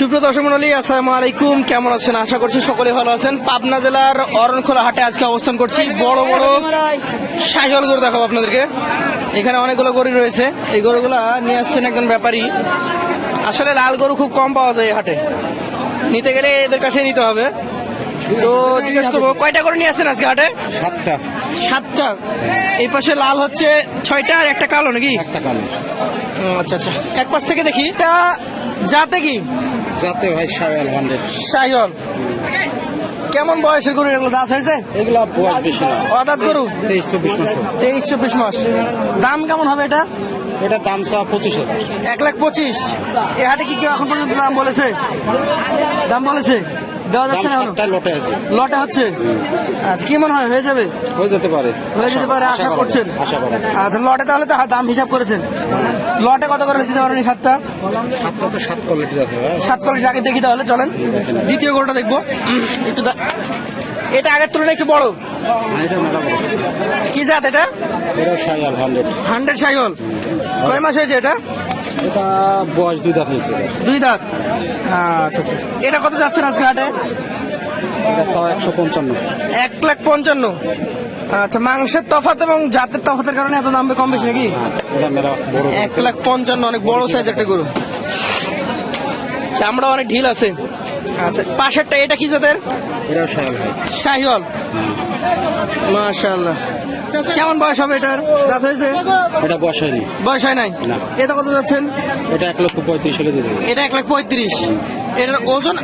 সুপ্রিয় দর্শক মন্ডলী আসসালামু আলাইকুম। কেমন আছেন? আশা করছি সকলে ভালো আছেন। পাবনা জেলার অরণখোলা হাটে আজকে অবস্থান করছি। বড় বড় সাইকেল গরু দেখাবো আপনাদেরকে। এখানে অনেকগুলো গরু রয়েছে। এই গরুগুলা নিয়ে আসছেন একজন ব্যাপারী। আসলে লাল গরু খুব কম পাওয়া যায় এই হাটে। নিতে গেলে এদের কাছে নিতে হবে। তো জিজ্ঞেস করব কয়টা করে নিয়ে আসছেন আজকে হাটে? সাতটা। সাতটা। এই পাশে লাল হচ্ছে ছয়টা আর একটা কালো নাকি? একটা কালো। আচ্ছা আচ্ছা। এক পাশ থেকে দেখি। এটা যাতে কি? যাতে ভাই সাড়ে হান্ড্রেড। সাইহল কেমন বয়সের গরু? এগুলো দাঁত হয়েছে? এগুলো বয়স বেশি না। অদাত গরু? তেইশ চব্বিশ মাস তেইশ চব্বিশ মাস। দাম কেমন হবে এটা? এটা দাম চা পঁচিশ হাজার। এক লাখ পঁচিশ। এ হাটে কি কেউ এখন পর্যন্ত দাম বলেছে? দাম বলেছে? দেওয়া যাচ্ছে না সাতটা লটে আছে। লটে হচ্ছে? আচ্ছা কি মনে হয়? হয়ে যাবে? হয়ে যেতে পারে। হয়ে যেতে পারে আশা করছেন? আশা আচ্ছা লটে তাহলে তো দাম হিসাব করেছেন। লটে কত করে দিতে পারেন সাতটা? সাতটা তো সাত কোয়ালিটির আছে সাত কোয়ালিটি আগে দেখি তাহলে চলেন। দ্বিতীয় গরুটা দেখব। একটু এটা আগের তুলনায় একটু বড়। হ্যাঁ। কি জাত এটা? হান্ড্রেড। সাইকেল কয় মাস হয়েছে এটা? এটা বয়স দুই দাঁত এবার। দুই দাঁত? আচ্ছা আচ্ছা। এটা কত যাচ্ছেন আজকে হাটে? একশো পঞ্চান্ন। এক লাখ পঞ্চান্ন। আচ্ছা মাংসের তফাত এবং জাতের তফাতের কারণে এত দাম কম বেশি নাকি? হ্যাঁ, এক লাখ পঞ্চান্ন অনেক বড় সাইজ একটা গরু। চামড়া অনেক ঢিল আছে। আচ্ছা পাশেরটা এটা কি জাতের? শাহিওয়াল। মাশাআল্লাহ। কেমন বয়স হবে এটার? দাঁত হয়েছে? এটা বয়স হয়নি। বয়স হয় নাই? এটা কত যাচ্ছেন? এটা এক লক্ষ পঁয়ত্রিশ হলে দিয়ে দেবে। এটা এক লাখ পঁয়ত্রিশ। এটার ওজন?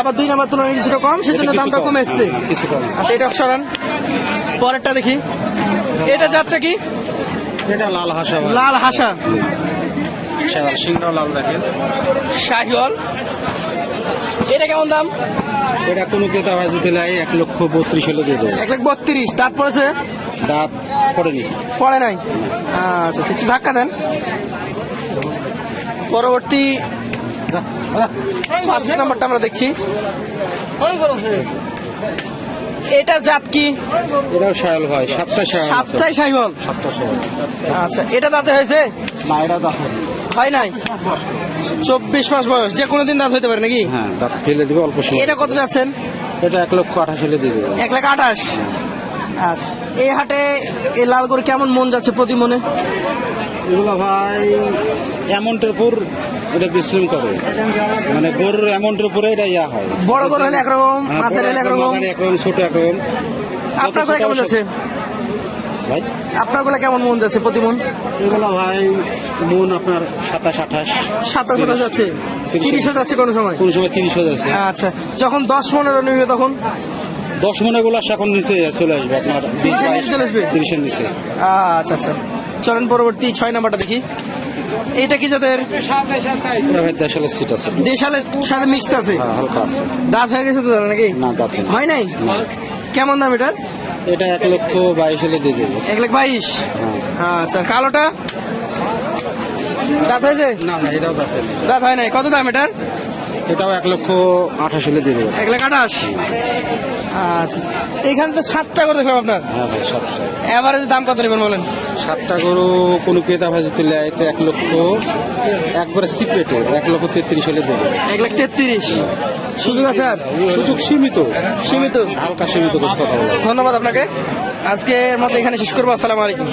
আবার দুই নাম্বার তুলনায় কিছুটা কম সেজন্য দামটা কমে। এসছে। হ্যাঁ, কিছু কম। আচ্ছা এটা সরান পরেরটা দেখি। এটা যাচ্ছে কি? এটা লাল হাসা লাল হাসা। সিংহ লাল দেখেন। শাহিওয়াল। এটা কেমন দাম? এটা কোনো ক্রেতা ভাই লাই এক লক্ষ বত্রিশ হলে দিয়ে দেবে। এক লাখ বত্রিশ। দাঁত পড়েছে দাঁত পড়েনি। পড়ে নাই? আচ্ছা আচ্ছা, একটু ধাক্কা দেন। পরবর্তী পাঁচ নাম্বারটা আমরা দেখছি। এটা জাত কি? এটাও সায়াল ভাই সাতটা আছে। সাতটাই সায়াল আচ্ছা এটা দাঁতে হয়েছে? না এটা দাঁত হয় নাই? চব্বিশ মাস বয়স যে কোনো দিন দাঁত হইতে পারে নাকি? হ্যাঁ দাঁত ফেলে দিবে অল্প সময়। এটা কত যাচ্ছেন? এটা এক লক্ষ আঠাশ হলে দিবে। এক লাখ আঠাশ? আচ্ছা এই হাটে এই লাল গরু কেমন মন যাচ্ছে প্রতি মনে? এগুলো ভাই অ্যামাউন্টের উপর এটা বিশ্লেষণ করে। মানে গরুর অ্যামাউন্টের উপরে এটা ইয়া হয়। বড় গরু হলে একরকম হ্যাঁ, মাছের হলে একরকম, একরকম। ছোট একরকম। আপনারগুলা কেমন যাচ্ছে? ভাই? আপনারগুলা কেমন মন যাচ্ছে প্রতি মন? এগুলো ভাই মন আপনার সাতাশ আঠাশ। সাতাশ আঠাশ যাচ্ছে। তিরিশ। তিরিশও যাচ্ছে কোনো সময়? কোন সময় তিরিশ হয়ে যাচ্ছে। আচ্ছা যখন দশ পনেরো নিবে তখন? দশ মনে গুলো এখন নিচে চলে আসবে আপনার তিরিশের নিচে। আচ্ছা আচ্ছা। চলেন পরবর্তী ছয় নাম্বারটা দেখি। এইটা কি যাদের দেশালের সিট আছে। দেশালের সাথে মিক্স আছে? হ্যাঁ হালকা আছে। দাঁত হয়ে গেছে তো নাকি? না দাঁত হয় নাই? কেমন দাম এটার? এটা এক লক্ষ বাইশ হলে দিয়ে দেবো। এক লাখ বাইশ? হ্যাঁ। আচ্ছা কালোটা? দাঁত হয়েছে? না না এটাও দাঁত দাঁত হয় নাই। কত দাম এটার? এটাও এক লক্ষ আঠাশ হলে দিয়ে দেবো। এক লাখ আঠাশ? আচ্ছা এইখানে তো সাতটা করে দেখলাম আপনার। হ্যাঁ ভাই সাতটা। এভারেজ দাম কত নেবেন বলেন? সাতটা গরু কোনো ক্রেতা ভাই যদি নেয় তো এক লক্ষ একবারে সিক্রেটে এক লক্ষ তেত্রিশ হলে দেবে। এক লাখ তেত্রিশ। সুযোগ আছে আর? সুযোগ সীমিত। সীমিত। হালকা সীমিত কথা ধন্যবাদ আপনাকে। আজকের মতো এখানে শেষ করব। আসসালামু আলাইকুম।